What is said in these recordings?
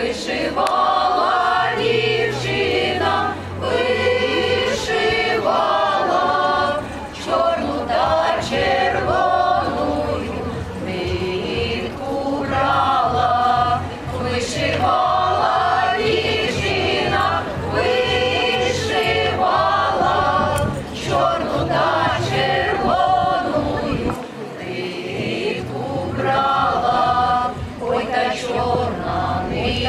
вишивала дівчина, вишивала чорну червону нитку вишивала дівчина, вишивала чорну та червону.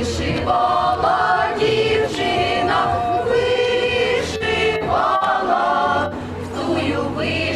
вишивала дівчина, вишивала в тую вишивала.